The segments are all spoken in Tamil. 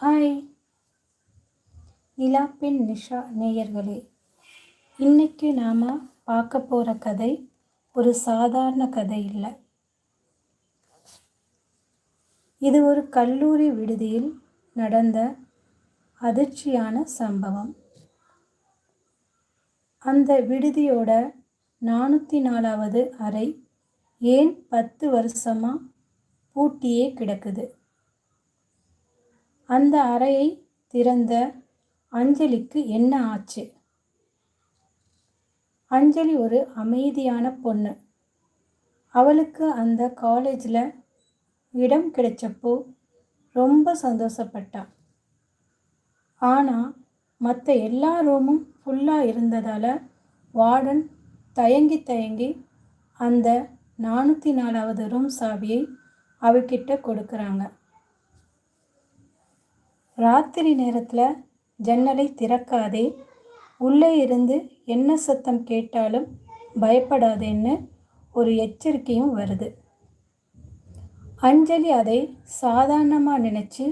ஹாய். நிலாப்பெண் நிஷா நேயர்களே இன்றைக்கி நாம் பார்க்க போகிற கதை ஒரு சாதாரண கதை இல்லை. இது ஒரு கல்லூரி விடுதியில் நடந்த அதிர்ச்சியான சம்பவம். அந்த விடுதியோட நானூற்றி நாலாவது அறை ஏன் பத்து வருஷமாக பூட்டியே கிடக்குது? அந்த அறையை திறந்த அஞ்சலிக்கு என்ன ஆச்சு? அஞ்சலி ஒரு அமைதியான பொண்ணு. அவளுக்கு அந்த காலேஜில் இடம் கிடைச்சப்போ ரொம்ப சந்தோஷப்பட்டா. ஆனால் மற்ற எல்லா ரூமும் ஃபுல்லாக இருந்ததால் வார்டன் தயங்கி தயங்கி அந்த நானூற்றி நாலாவது ரூம் சாவியை அவகிட்ட கொடுக்குறாங்க. ராத்திரி நேரத்தில் ஜன்னலை திறக்காதே. உள்ளே இருந்து என்ன சத்தம் கேட்டாலும் பயப்படாதேன்னு ஒரு எச்சரிக்கையும் வருது. அஞ்சலி அதை சாதாரணமாக நினச்சி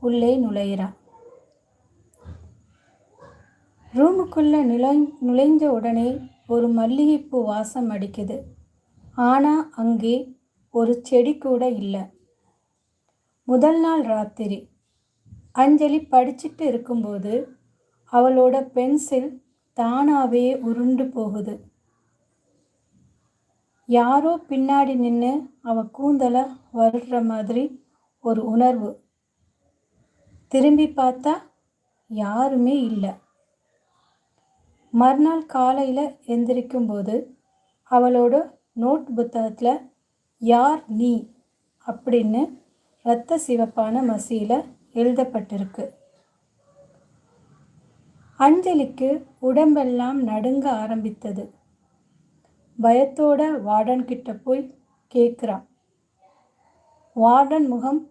உள்ளே நுழையிறா. ரூமுக்குள்ளே நுழை நுழைஞ்ச உடனே ஒரு மல்லிகைப்பூ வாசம் அடிக்குது. ஆனால் அங்கே ஒரு செடி கூட இல்லை. முதல் நாள் ராத்திரி. அஞ்சலி படிச்சுட்டு இருக்கும்போது அவளோட பென்சில் தானாகவே உருண்டு போகுது. யாரோ பின்னாடி நின்று அவ கூந்தலை வருடுற மாதிரி ஒரு உணர்வு. திரும்பி பார்த்தா யாருமே இல்லை. மறுநாள் காலையில் எந்திரிக்கும்போது அவளோட நோட் புத்தகத்தில் யார் நீ? அப்படின்னு இரத்த சிவப்பான மசியில் எழுதப்பட்டிருக்கு. அஞ்சலிக்கு உடம்பெல்லாம் நடுங்க ஆரம்பித்தது. பயத்தோட வார்டன் கிட்ட போய் கேட்குறான். வார்டன் முகம்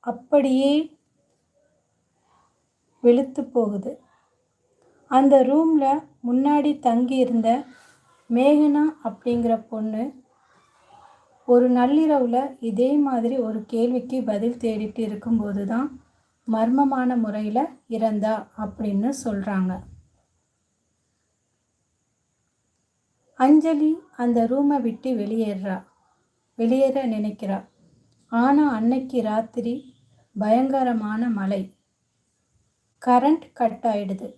அப்படியே வெளுத்து போகுது. அந்த ரூமில் முன்னாடி தங்கி இருந்த மேகனா அப்படிங்கிற பொண்ணு ஒரு நள்ளிரவில் இதே மாதிரி ஒரு கேள்விக்கு பதில் தேடிட்டு இருக்கும்போது தான் மர்மமான முறையில் இறந்தா அப்படின்னு சொல்கிறாங்க அஞ்சலி அந்த ரூமை விட்டு வெளியேறா. வெளியேற நினைக்கிறா. ஆனால் அன்னைக்கு ராத்திரி பயங்கரமான மழை. கரண்ட் கட் ஆயிடுது.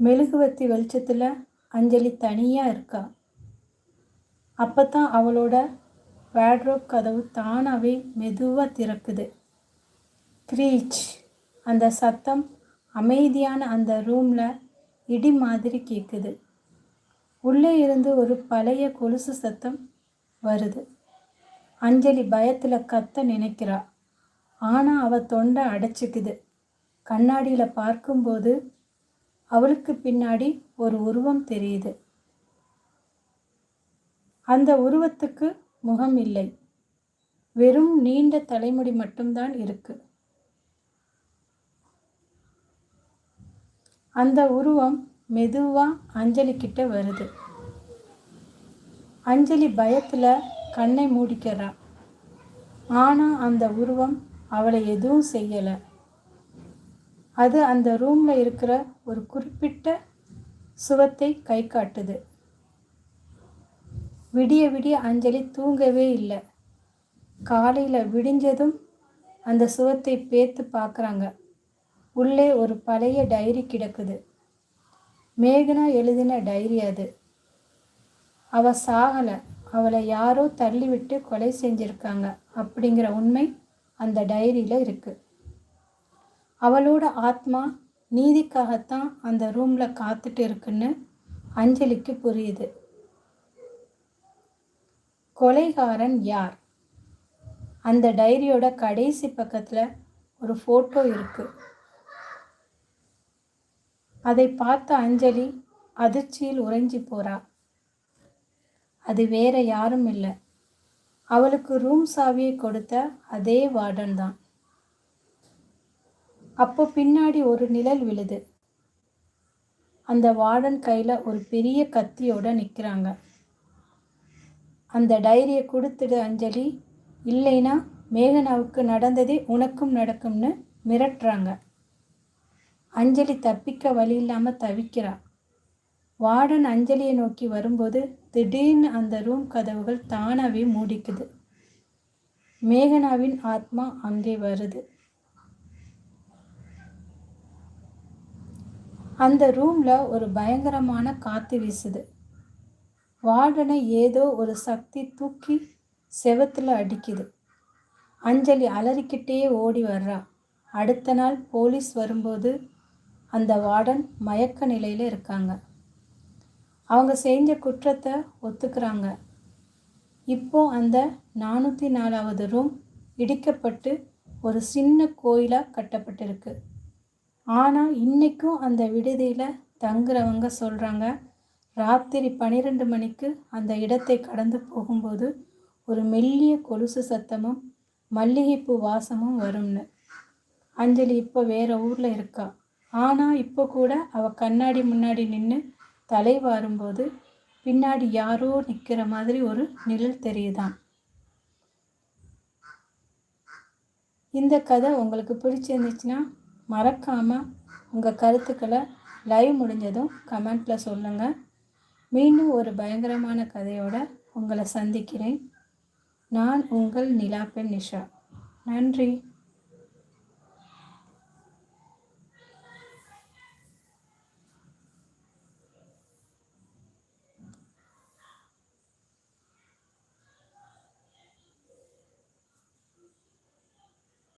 மெழுகுவத்தி வெளிச்சத்தில் அஞ்சலி தனியாக இருக்கா. அப்போ தான் அவளோட வேட்ரோப் கதவு தானாகவே மெதுவாக திறக்குது. க்ரீச் அந்த சத்தம் அமைதியான அந்த ரூமில் இடி மாதிரி கேட்குது உள்ளே இருந்து ஒரு பழைய கொலுசு சத்தம் வருது. அஞ்சலி பயத்தில் கத்த நினைக்கிறா. ஆனால் அவள் தொண்டை அடைச்சிக்குது. கண்ணாடியில் பார்க்கும்போது அவளுக்கு பின்னாடி ஒரு உருவம் தெரியுது. அந்த உருவத்துக்கு முகம் இல்லை வெறும் நீண்ட தலைமுடி மட்டும்தான் இருக்குது அந்த உருவம் மெதுவாக அஞ்சலிக்கிட்ட வருது. அஞ்சலி பயத்தில் கண்ணை மூடிக்கிறா. ஆனால் அந்த உருவம் அவளை எதுவும் செய்யலை. அது அந்த ரூமில் இருக்கிற ஒரு குறிப்பிட்ட சுவத்தை கை காட்டுது. விடிய விடிய அஞ்சலி தூங்கவே இல்லை. காலையில் விடிஞ்சதும் அந்த சுவத்தை பேத்து பார்க்குறாங்க உள்ளே ஒரு பழைய டைரி கிடக்குது. மேகனா எழுதின டைரி அது. அவ சாகலை. அவளை யாரோ தள்ளிவிட்டு கொலை செஞ்சிருக்காங்க அப்படிங்கிற உண்மை அந்த டைரியில் இருக்குது அவளோட ஆத்மா நீதிக்காகத்தான் அந்த ரூமில் காத்துட்டு இருக்குன்னு அஞ்சலிக்கு புரியுது. கொலைகாரன் யார்? அந்த டைரியோட கடைசி பக்கத்தில் ஒரு ஃபோட்டோ இருக்குது அதை பார்த்த அஞ்சலி அதிர்ச்சியில் உறைஞ்சி போறா. அது வேற யாரும் இல்லை. அவளுக்கு ரூம் சாவியை கொடுத்த அதே வார்டன் தான். அப்போ பின்னாடி ஒரு நிழல் விழுது. அந்த வார்டன் கையில் ஒரு பெரிய கத்தியோட நிற்கிறாங்க அந்த டைரியை கொடுத்துடு அஞ்சலி. இல்லைன்னா மேகனாவுக்கு நடந்ததே உனக்கும் நடக்கும்னு மிரட்டுறாங்க. அஞ்சலி தப்பிக்க வழி இல்லாமல் தவிக்கிறா. வார்டன் அஞ்சலியை நோக்கி வரும்போது திடீர்னு அந்த ரூம் கதவுகள் தானாகவே மூடிக்குது. மேகனாவின் ஆத்மா அங்கே வருது. அந்த ரூமில் ஒரு பயங்கரமான காற்று வீசுது. வார்டனை ஏதோ ஒரு சக்தி தூக்கி செவத்தில் அடிக்குது. அஞ்சலி அலறிக்கிட்டே ஓடி வர்றா. அடுத்த நாள் போலீஸ் வரும்போது அந்த வார்டன் மயக்க நிலையில் இருக்காங்க. அவங்க செஞ்ச குற்றத்தை ஒத்துக்கிறாங்க. இப்போ அந்த நானூற்றி நாலாவது ரூம் இடிக்கப்பட்டு ஒரு சின்ன கோயிலாக கட்டப்பட்டிருக்கு. ஆனால் இன்றைக்கும் அந்த விடுதியில் தங்குறவங்க சொல்கிறாங்க ராத்திரி பன்னிரெண்டு மணிக்கு அந்த இடத்தை கடந்து போகும்போது ஒரு மெல்லிய கொலுசு சத்தமும் மல்லிகைப்பூ வாசமும் வரும்னு. அஞ்சலி இப்போ வேறு ஊரில் இருக்கா. ஆனால் இப்போ கூட அவள் கண்ணாடி முன்னாடி நின்று தலை வாரும்போது பின்னாடி யாரோ நிற்கிற மாதிரி ஒரு நிழல் தெரியுதான். இந்த கதை உங்களுக்கு பிடிச்சிருந்துச்சுன்னா மறக்காமல் உங்கள் கருத்துக்களை லைவ் முடிஞ்சதும் கமெண்ட்டில் சொல்லுங்கள் மீண்டும் ஒரு பயங்கரமான கதையோட உங்களை சந்திக்கிறேன். நான் உங்கள் நிலாப்பெண் நிஷா. நன்றி.